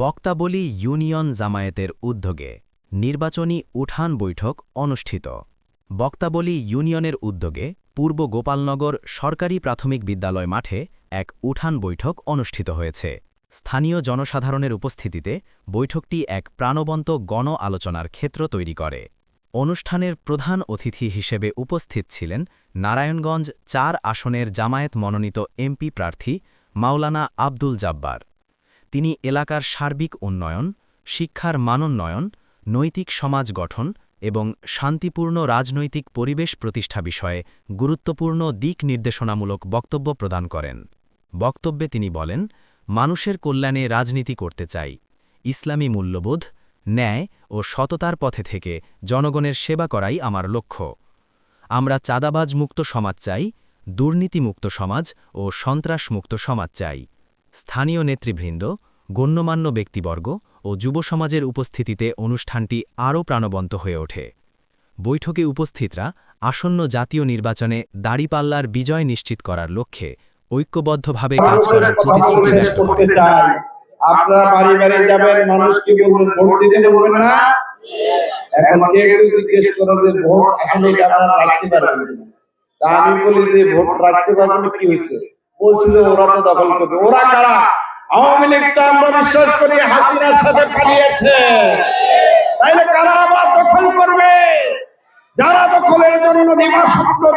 Baktaboli union জামায়াতের উদ্যোগে নির্বাচনী উঠান বৈঠক অনুষ্ঠিত। বক্তাবলী ইউনিয়নের উদ্যোগে পূর্ব গোপালনগর সরকারি প্রাথমিক বিদ্যালয় মাঠে এক উঠান বৈঠক অনুষ্ঠিত হয়েছে। স্থানীয় জনসাধারণের উপস্থিতিতে বৈঠকটি এক প্রাণবন্ত গণ আলোচনার ক্ষেত্র তৈরি করে। অনুষ্ঠানের প্রধান অতিথি হিসেবে উপস্থিত ছিলেন নারায়ণগঞ্জ চার আসনের জামায়াত মনোনীত এমপি প্রার্থী মাওলানা আব্দুল জাব্বার। তিনি এলাকার সার্বিক উন্নয়ন, শিক্ষার মানোন্নয়ন, নৈতিক সমাজ গঠন এবং শান্তিপূর্ণ রাজনৈতিক পরিবেশ প্রতিষ্ঠা বিষয়ে গুরুত্বপূর্ণ দিক নির্দেশনামূলক বক্তব্য প্রদান করেন। বক্তব্যে তিনি বলেন, মানুষের কল্যাণে রাজনীতি করতে চাই। ইসলামী মূল্যবোধ, ন্যায় ও সততার পথে থেকে জনগণের সেবা করাই আমার লক্ষ্য। আমরা চাঁদাবাজ মুক্ত সমাজ চাই, দুর্নীতিমুক্ত সমাজ ও সন্ত্রাসমুক্ত সমাজ চাই। স্থানীয় নেতৃবৃন্দ গণ্যমান্য ব্যক্তিবর্গ ও যুব সমাজের উপস্থিতিতে অনুষ্ঠানটি আরও প্রাণবন্ত হয়ে ওঠে। বৈঠকে উপস্থিতরা আসন্ন জাতীয় নির্বাচনে দাড়িপাল্লার বিজয় নিশ্চিত করার লক্ষ্যে ঐক্যবদ্ধভাবে কাজ করার প্রতিশ্রুতি ব্যক্ত করেন। আপনারা বাড়ি বাড়ি যাবেন মানুষকে বলবেন ভোট দিতে বলবেন না? এখন কে কেউ জিজ্ঞেস করে যে ভোট আসলে আপনারা রাখতে পারবেন তা আমি বলি যে ভোট রাখতে পারবেন কি হয়েছে? বলছিল, ওরা তো দখল করবে। ওরা কারা? আওয়ামী লীগ তো আমরা বিশ্বাস করি হাসিনার সাথে পালিয়েছে। তাইলে কারা আবার দখল করবে? যারা দখলের জন্য দিবা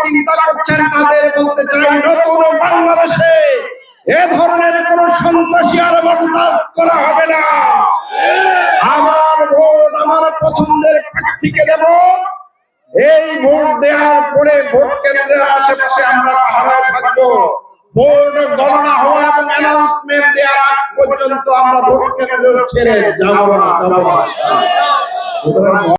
চিন্তা করছেন, তাদের বলতে চাই, নতুন বাংলাদেশে এ ধরনের কোন সন্ত্রাসী আর বরদাস্ত করা হবে না। আমার ভোট, আমার পছন্দের প্রার্থীকে দেব। এই ভোট দেওয়ার পরে ভোট কেন্দ্রের আশেপাশে আমরা পাহারায় থাকব। ভোট গণনা হওয়া এবং অ্যানাউন্সমেন্ট দেওয়ার পর্যন্ত আমরা ভোট কেন্দ্র ছেড়ে যাব না